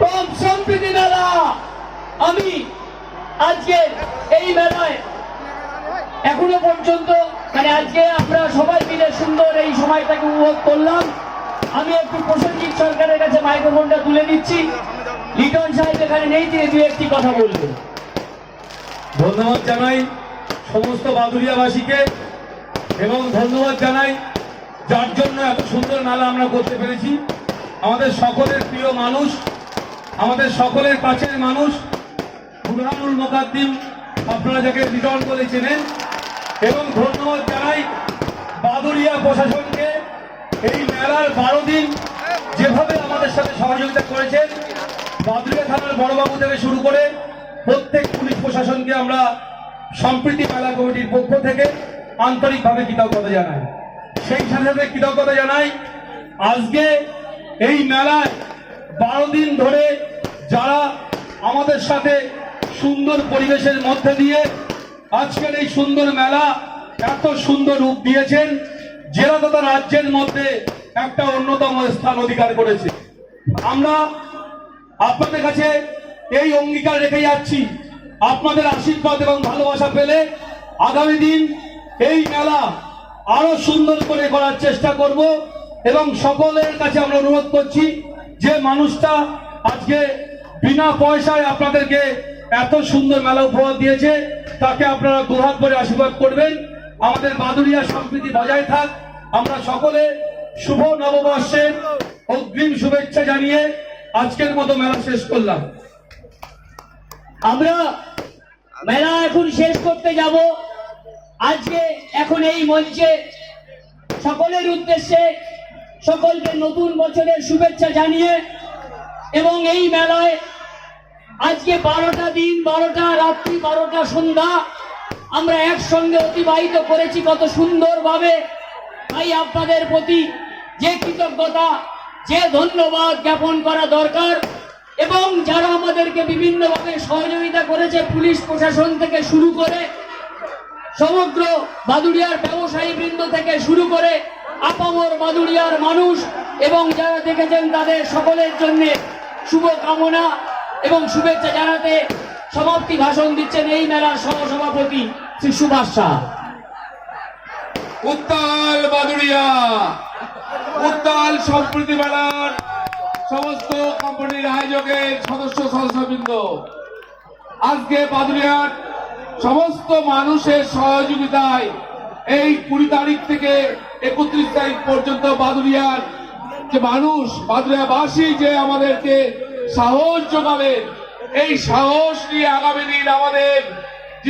উৎসব সম্প্রীতি মেলা আমি আজকে এই মেলায় এখনও পর্যন্ত মানে আজকে আমরা সবাই মিলে সুন্দর এই সময়টাকে উপভোগ করলাম। আমি একটু প্রসেনজিৎ সরকারের কাছে মাইক্রোফোনটা তুলে দিচ্ছি লিটন সাহেব এখানে নেই, তিনি দু একটি কথা বলবেন। ধন্যবাদ জানাই সমস্ত বাদুরিয়াবাসীকে এবং ধন্যবাদ জানাই যার জন্য এত সুন্দর মেলা আমরা করতে পেরেছি। আমাদের সকলের প্রিয় মানুষ, আমাদের সকলের কাছের মানুষ, বুরহানুল মোকাদ্দিম আপনারা যাকে রিটার্ন বলে চেনেন এবং ধন্যবাদ জানাই বাদুরিয়া প্রশাসনকে। এই মেলার বারো দিন যেভাবে আমাদের সাথে সহযোগিতা করেছেন বাদুরিয়া থানার বড়বাবু থেকে শুরু করে প্রত্যেক পুলিশ প্রশাসনকে আমরা সম্প্রীতি মেলা কমিটির পক্ষ থেকে আন্তরিকভাবে কৃতজ্ঞতা জানাই। সেই সাথে সাথে কৃতজ্ঞতা জানাই, আজকে এই মেলায় বারো দিন ধরে যারা আমাদের সাথে সুন্দর পরিবেশের মধ্যে দিয়ে আজকের এই সুন্দর মেলা এত সুন্দর রূপ দিয়েছেন, জেলা তথা রাজ্যের মধ্যে একটা অন্যতম স্থান অধিকার করেছে। আমরা আপনাদের কাছে এই অঙ্গীকার রেখে যাচ্ছি। আপনাদের আশীর্বাদ এবং ভালোবাসা পেলে আগামী দিন এই মেলা আরও সুন্দর করে করার চেষ্টা করব। এবং সকলের কাছে আমরা অনুরোধ করছি যে মানুষটা আজকে বিনা পয়সায় আপনাদেরকে এত সুন্দর মেলা উপহার দিয়েছে, তাকে আপনারা দুহাত করে আশীর্বাদ করবেন। আমাদের মাদুরিয়া সম্প্রীতি বজায় থাক। আমরা সকলে শুভ নববর্ষের অগ্রিম শুভেচ্ছা জানিয়ে আজকের মতো মেলা শেষ করলাম। আমরা মেলা এখন শেষ করতে যাব। আজকে এখন এই মঞ্চে সকলের উদ্দেশ্যে সকলকে নতুন বছরের শুভেচ্ছা জানিয়ে এবং এই মেলায় আজকে বারোটা দিন, বারোটা রাত্রি, বারোটা সন্ধ্যা আমরা একসঙ্গে অতিবাহিত করেছি কত সুন্দরভাবে। তাই আপনাদের প্রতি যে কৃতজ্ঞতা, যে ধন্যবাদ জ্ঞাপন করা দরকার এবং যারা আমাদেরকে বিভিন্নভাবে সহযোগিতা করেছে, পুলিশ প্রশাসন থেকে শুরু করে, সমগ্র বাদুড়িয়ার ব্যবসায়ী বৃন্দ থেকে শুরু করে আপামর বাদুড়িয়ার মানুষ এবং যারা দেখেছেন তাদের সকলের জন্য শুভ কামনা এবং শুভেচ্ছা জানাতে সমাপ্তি ভাষণ দিচ্ছেন এই মেলার সহসভাপতি শ্রী সুভাষ শাহ। উত্তাল বাদুড়িয়া উত্তাল সম্প্রীতি মেলার সমস্ত কোম্পানির আয়োজকের সদস্য সদস্যবৃন্দ আজকে বাদুড়িয়ার সমস্ত মানুষের সহযোগিতায় এই কুড়ি তারিখ থেকে একত্রিশ তারিখ পর্যন্ত বাদুরিয়ার যে মানুষ বাদুরিয়াবাসী যে আমাদেরকে সাহস যোগাবেন, এই সাহস নিয়ে আগামী দিন আমাদের